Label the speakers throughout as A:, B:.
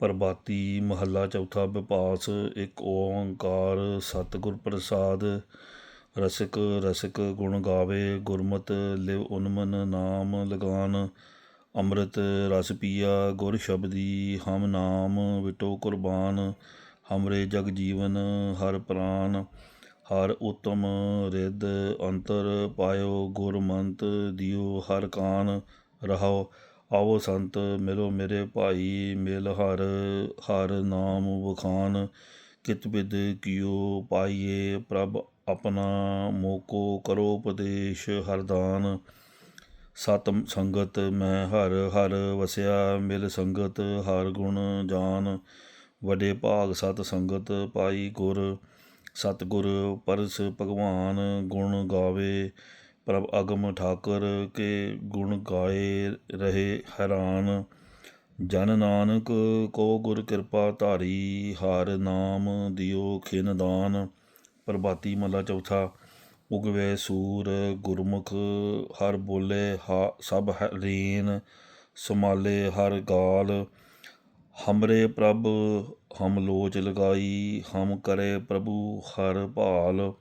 A: ਪ੍ਰਭਾਤੀ ਮਹੱਲਾ ਚੌਥਾ ਵਿਪਾਸ ਇੱਕ ਓੰਕਾਰ ਸਤਿਗੁਰ ਪ੍ਰਸਾਦ ਰਸਿਕ ਰਸਿਕ ਗੁਣ ਗਾਵੇ, ਗੁਰਮਤਿ ਲਿਵ ਉਨਮਨ ਨਾਮ ਲਗਾਨ, ਅੰਮ੍ਰਿਤ ਰਸ ਪੀਆ, ਗੁਰ ਸ਼ਬਦੀ ਹਮ ਨਾਮ ਵਿਟੋ ਕੁਰਬਾਨ, ਹਮਰੇ ਜਗ ਜੀਵਨ ਹਰ ਪ੍ਰਾਨ, ਹਰ ਉਤਮ ਰਿੱਧ ਅੰਤਰ ਪਾਇਓ ਗੁਰਮੰਤ ਦਿਓ ਹਰ ਕਾਨ, ਰਹਾਓ ਆਵੋ ਸੰਤ ਮਿਲੋ ਮੇਰੇ ਭਾਈ, ਮਿਲ ਹਰ ਹਰ ਨਾਮ ਵਖਾਨ। ਕਿਤ ਬਿਦ ਕੀਓ ਪਾਈਏ ਪ੍ਰਭ ਆਪਣਾ, ਮੋਕੋ ਕਰੋ ਉਪਦੇਸ਼ ਹਰਦਾਨ ਸਤ ਸੰਗਤ ਮੈਂ ਹਰ ਹਰ ਵਸਿਆ, ਮਿਲ ਸੰਗਤ ਹਰ ਗੁਣ ਜਾਨ। ਵੱਡੇ ਭਾਗ ਸਤ ਸੰਗਤ ਪਾਈ ਗੁਰ ਸਤਿਗੁਰ ਪਰਸ ਭਗਵਾਨ ਗੁਣ ਗਾਵੇ। ਪ੍ਰਭ ਅਗਮ ਠਾਕੁਰ ਕੇ ਗੁਣ ਗਾਏ ਰਹੇ ਹੈਰਾਨ। ਜਨ ਨਾਨਕ ਕੋ ਗੁਰ ਕਿਰਪਾ ਧਾਰੀ, ਹਰ ਨਾਮ ਦਿਓ ਖਿਨ ਦਾਨ। ਪ੍ਰਭਾਤੀ ਮਲਾ ਚੌਥਾ, ਉਗਵੇ ਸੂਰ ਗੁਰਮੁਖ, ਹਰ ਬੋਲੇ ਹਾ ਸਭ ਰੀਨ ਸਮਾਲੇ ਹਰ ਗਾਲ, ਹਮਰੇ ਪ੍ਰਭ ਹਮ ਲੋਚ ਲਗਾਈ, ਹਮ ਕਰੇ ਪ੍ਰਭੂ ਹਰ ਭਾਲ।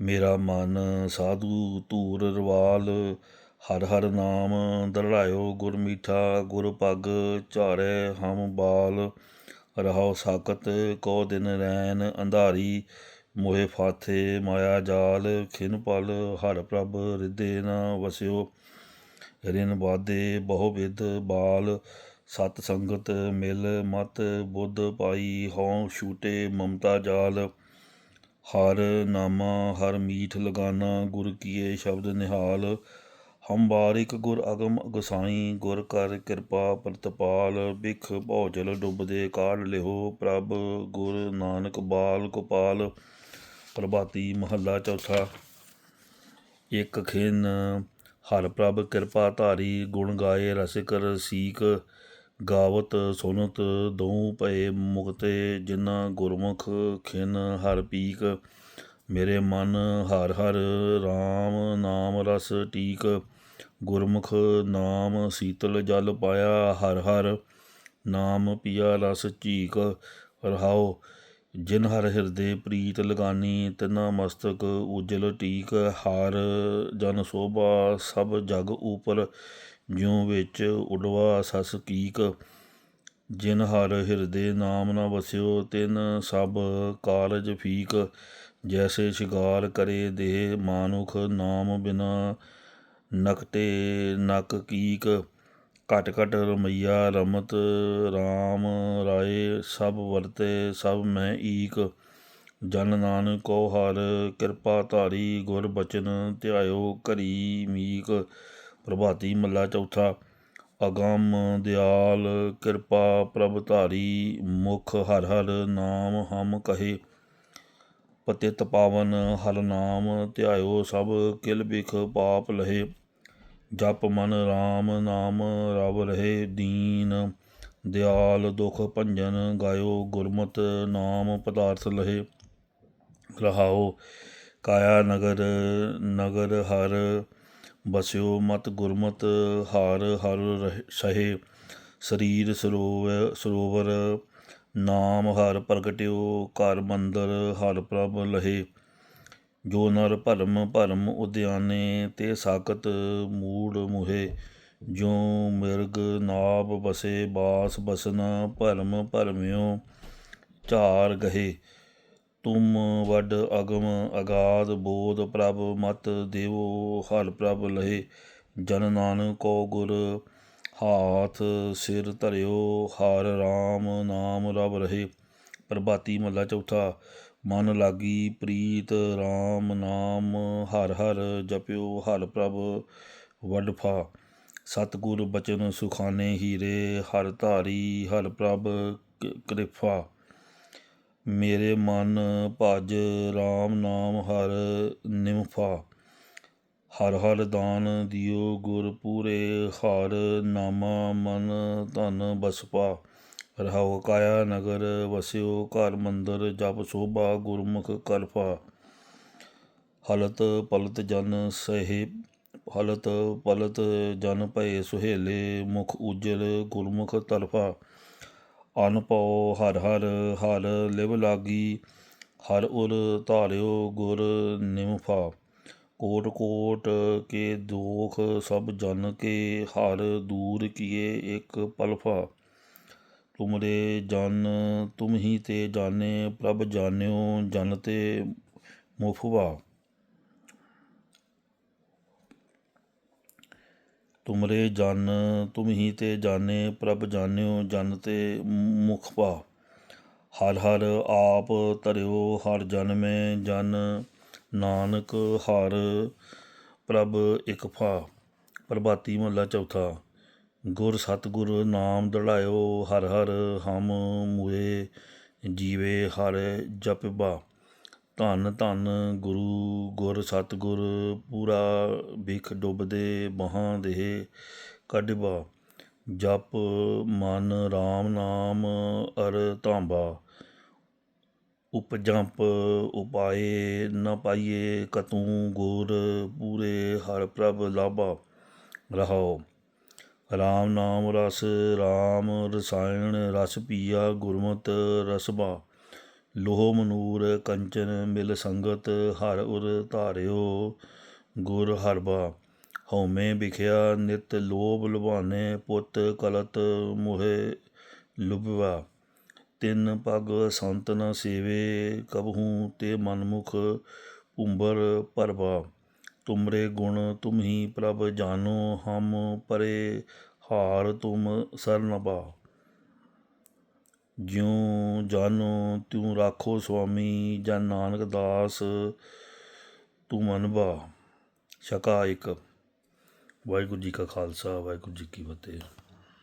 A: ਮੇਰਾ ਮਨ ਸਾਧੂ ਧੂਰ ਰਵਾਲ, ਹਰ ਹਰ ਨਾਮ ਦਰੜਾਇਓ ਗੁਰ ਮੀਠਾ, ਗੁਰ ਪਗ ਝਾਰੇ ਹਮ ਬਾਲ। ਰਹਾਉ ਸਾਕਤ ਕੋ ਦਿਨ ਰੈਨ ਅੰਧਾਰੀ, ਮੋਹਿ ਫਾਥੇ ਮਾਇਆ ਜਾਲ। ਖਿਨ ਪਲ ਹਰ ਪ੍ਰਭ ਰਿਦੇ ਨ ਵਸਿਓ, ਰਿਨ ਬਾਦੇ ਬਹੁ ਵਿਦ ਬਾਲ। ਸਤ ਸੰਗਤ ਮਿਲ ਮਤ ਬੁੱਧ ਪਾਈ, ਹਉ ਛੂਟੇ ਮਮਤਾ ਜਾਲ। ਹਰ ਨਾਮਾ, ਹਰ ਮੀਠ ਲਗਾਨਾ, ਗੁਰ ਕੀਏ ਸ਼ਬਦ ਨਿਹਾਲ। ਹਮ ਬਾਰਿਕ ਗੁਰ ਅਗਮ ਗਸਾਈ, ਗੁਰ ਕਰ ਕਿਰਪਾ ਪ੍ਰਤਪਾਲ। ਬਿਖ ਭੌਜਲ ਡੁੱਬਦੇ ਕਾਢ ਲਿਓ ਪ੍ਰਭ, ਗੁਰ ਨਾਨਕ ਬਾਲ ਗੋਪਾਲ। ਪ੍ਰਭਾਤੀ ਮਹੱਲਾ ਚੌਥਾ। ਇੱਕ ਖਿਨ, ਹਰ ਪ੍ਰਭ ਕਿਰਪਾ ਧਾਰੀ, ਗੁਣ ਗਾਏ ਰਸਿਕ ਰਸੀਕ ਗਾਵਤ ਸੁਨਤ ਦੋ ਭਏ ਮੁਕਤੇ ਜਿਨਾ ਗੁਰਮੁਖ ਖਿਨ ਹਰ ਪੀਕ। ਮੇਰੇ ਮਨ ਹਰ ਹਰ RAM ਨਾਮ ਰਸ ਟੀਕ। ਗੁਰਮੁਖ ਨਾਮ ਸੀਤਲ ਜਲ ਪਾਇਆ ਹਰ ਹਰ, ਨਾਮ ਪੀਆ ਰਸ ਝੀਕ। ਰਹਾਓ ਜਿਨ ਹਰ ਹਿਰਦੇ ਪ੍ਰੀਤ ਲਗਾਨੀ ਤਿਨਾ ਮਸਤਕ ਉਜਲ ਟੀਕ। ਹਾਰ ਜਨ ਸੋਭਾ ਸਭ ਜਗ ਉਪਰ ਜਿਉ ਵਿੱਚ ਉਡਵਾ ਸਸ ਕੀਕ, ਜਿਨ ਹਰ ਹਿਰਦੇ ਨਾਮ ਨਾ ਵਸਿਓ, ਤਿਨ ਸਭ ਕਾਲਜ ਫੀਕ, ਜੈਸੇ ਸ਼ਿਕਾਰ ਕਰੇ ਦੇ ਮਾਨੁਖ ਨਾਮ ਬਿਨਾ ਨਕਟੇ ਨਕ ਕੀਕ। ਘਟ ਘਟ ਰਮਈਆ ਰਮਤ RAM ਰਾਏ, ਸਭ ਵਰਤੇ ਸਭ ਮੈਂ ਈਕ। ਜਨ ਨਾਨਕ ਕੋ ਹਰ ਕਿਰਪਾ ਧਾਰੀ, ਗੁਰ ਬਚਨ ਧਿਆਇਓ ਘਰੀ ਮੀਕ। ਪ੍ਰਭਾਤੀ ਮੱਲਾ ਚੌਥਾ, ਅਗੰਮ ਦਿਆਲ, ਕਿਰਪਾ ਪ੍ਰਭ ਧਾਰੀ, ਮੁਖ ਹਰ ਹਰ ਨਾਮ ਹਮ ਕਹੇ। ਪਤਿਤ ਪਾਵਨ ਹਰ ਨਾਮ ਧਿਆਇਓ ਸਭ, ਕਿਲ ਬਿਖ ਪਾਪ ਲਹੇ। ਜਪ ਮਨ RAM ਨਾਮ ਰਵ ਰਹੇ ਦੀਨ। ਦਿਆਲ ਦੁਖ ਭੰਜਨ ਗਾਇਓ ਗੁਰਮਤ ਨਾਮ ਪਦਾਰਥ ਲਹੇ। ਰਹਾਓ ਕਾਇਆ ਨਗਰ ਨਗਰ ਹਰ ਬਸਿਓ ਮਤ ਗੁਰਮਤ ਹਰ ਹਰ ਸਹੇ, ਸਰੀਰ ਸਰੋਵਰ ਸਰੋਵਰ, ਨਾਮ ਹਰ ਪ੍ਰਗਟਿਓ, ਘਰ ਮੰਦਰ ਹਰ ਪ੍ਰਭ ਲਹੇ। ਜੋ ਨਰ ਭਰਮ ਭਰਮ ਉਦਿਆਨੇ, ਤੇ ਸਾਕਤ ਮੂੜ ਮੁਹੇ। ਜੋ ਮਿਰਗ ਨਾਭ ਬਸੇ, ਬਾਸ ਬਸਨਾ ਭਰਮ ਭਰਮਿਓ ਚਾਰ ਗਹੇ। ਤੁਮ ਵਡ ਅਗਮ ਅਗਾਧ ਬੋਧ ਪ੍ਰਭ ਮਤ ਦੇਵੋ, ਹਰ ਪ੍ਰਭ ਲਹੇ। ਜਨ ਨਾਨਕ ਕੋ ਗੁਰ ਹਾਥ ਸਿਰ ਧਰਿਓ, ਹਰ RAM ਨਾਮ ਰਬ ਰਹੇ। ਪ੍ਰਭਾਤੀ ਮਹਲਾ ਚੌਥਾ, ਮਨ ਲਾਗੀ ਪ੍ਰੀਤ RAM ਨਾਮ, ਹਰ ਹਰ ਜਪਿਓ, ਹਰ ਪ੍ਰਭ ਵਡਫਾ ਸਤਗੁਰ ਬਚਨ ਸੁਖਾਨੇ ਹੀਰੇ, ਹਰ ਧਾਰੀ ਹਰ ਪ੍ਰਭ ਕਿਰਪਾ। ਮੇਰੇ ਮਨ ਭਜ ਰਾਮ ਨਾਮ ਹਰ ਨਿਮਫਾ। ਹਰ ਹਰ ਦਾਨ ਦਿਓ ਗੁਰ ਪੂਰੇ, ਹਰ ਨਾਮਾ ਮਨ ਧਨ ਬਸਪਾ। ਰਹਾਉ ਕਾਇਆ ਨਗਰ, ਵਸਿਓ ਘਰ ਮੰਦਰ, ਜਪ ਸੋਭਾ ਗੁਰਮੁਖ ਕਲਪਾ ਹਲਤ ਪਲਤ ਜਨ ਸਹਿ, ਹਲਤ ਪਲਤ ਜਨ ਭਏ ਸੁਹੇਲੇ, ਮੁਖ ਉਜਲ ਗੁਰਮੁਖ ਤਲਫਾ ਅਨ ਪਉ ਹਰ ਹਰ ਹਰ ਲਿਵ ਲਾਗੀ, ਹਰ ਉਰ ਧਾਰਿਓ ਗੁਰ ਨਿਮਫਾ। ਕੋਟ ਕੋਟ ਕੇ ਦੋਖ ਸਭ ਜਨ ਕੇ, ਹਰ ਦੂਰ ਕੀਏ ਇੱਕ ਪਲਫਾ। ਤੁਮਰੇ ਜਨ, ਤੁਮ ਹੀ ਤੇ ਜਾਣੇ, ਪ੍ਰਭ ਜਾਣਿਓ ਜਨ ਤੇ ਮੁਫਵਾ। ਤੁਮਰੇ ਜਨ, ਤੁਮ ਹੀ ਤੇ ਜਾਣੇ, ਪ੍ਰਭ ਜਾਣਿਓ ਜਨ ਤੇ ਮੁਖਵਾ ਹਰ ਹਰ ਆਪ ਤਰਿਓ ਹਰ ਜਨ ਮੈਂ ਜਨ। ਨਾਨਕ ਹਰ ਪ੍ਰਭ ਇਕ ਫਾ ਪ੍ਰਭਾਤੀ ਮਹੱਲਾ ਚੌਥਾ। ਗੁਰ ਸਤਿਗੁਰ ਨਾਮ ਦੜਾਇਓ, ਹਰ ਹਰ ਹਮ ਮੂਏ ਜੀਵੇ, ਹਰ ਜਪਬਾ ਧੰਨ ਧੰਨ ਗੁਰੂ ਗੁਰ ਸਤਿਗੁਰ ਪੂਰਾ ਬਿਖ ਡੁੱਬਦੇ ਬਹਾਂ ਦੇ ਕੱਢਬਾ ਜਪ ਮਨ RAM ਨਾਮ ਅਰ ਧਾਂਬਾ। ਉਪਜੰਪ ਉਪਾਏ ਨ ਪਾਈਏ ਕਤੂੰ ਗੋਰ, ਪੂਰੇ ਹਰ ਪ੍ਰਭ ਲਾਭਾ ਰਹਾਓ ਰਾਮ ਨਾਮ ਰਸ, ਰਾਮ ਰਸਾਇਣ ਰਸ ਪੀਆ ਗੁਰਮਤ ਰਸਬਾ ਲੋਹ ਮਨੂਰ ਕੰਚਨ ਮਿਲ ਸੰਗਤ ਹਰ ਉਰ ਧਾਰਿਓ, ਗੁਰ ਹਰਬਾ। ਹਉਮੈ ਵਿਖਿਆ ਨਿਤ ਲੋਭ ਲੁਭਾਨੇ, ਪੁੱਤ ਕਲਤ ਮੋਹਿ ਲੁਭਵਾ। ਤਿੰਨ ਪਗ ਸੰਤ ਨ ਸੇਵੇ, ਕਬਹੂ ਤੇ ਮਨਮੁਖ ਉੰਬਰ ਭਰਵਾ। ਤੁਮਰੇ ਗੁਣ ਤੁਮ ਹੀ ਪ੍ਰਭ ਜਾਨੋ ਹਮ ਪਰੇ ਹਾਰ ਤੁਮ ਸਰਨਬਾ ਜਿਉ ਜਾਨੋ ਤਿਉ ਰਾਖੋ ਸੁਆਮੀ, ਜਾਂ ਨਾਨਕ ਦਾਸ ਤੂੰ ਮਨਬਾ ਸ਼ਕਾ ਇੱਕ। ਵਾਹਿਗੁਰੂ ਜੀ ਕਾ ਖਾਲਸਾ, ਵਾਹਿਗੁਰੂ ਜੀ ਕੀ ਫਤਿਹ।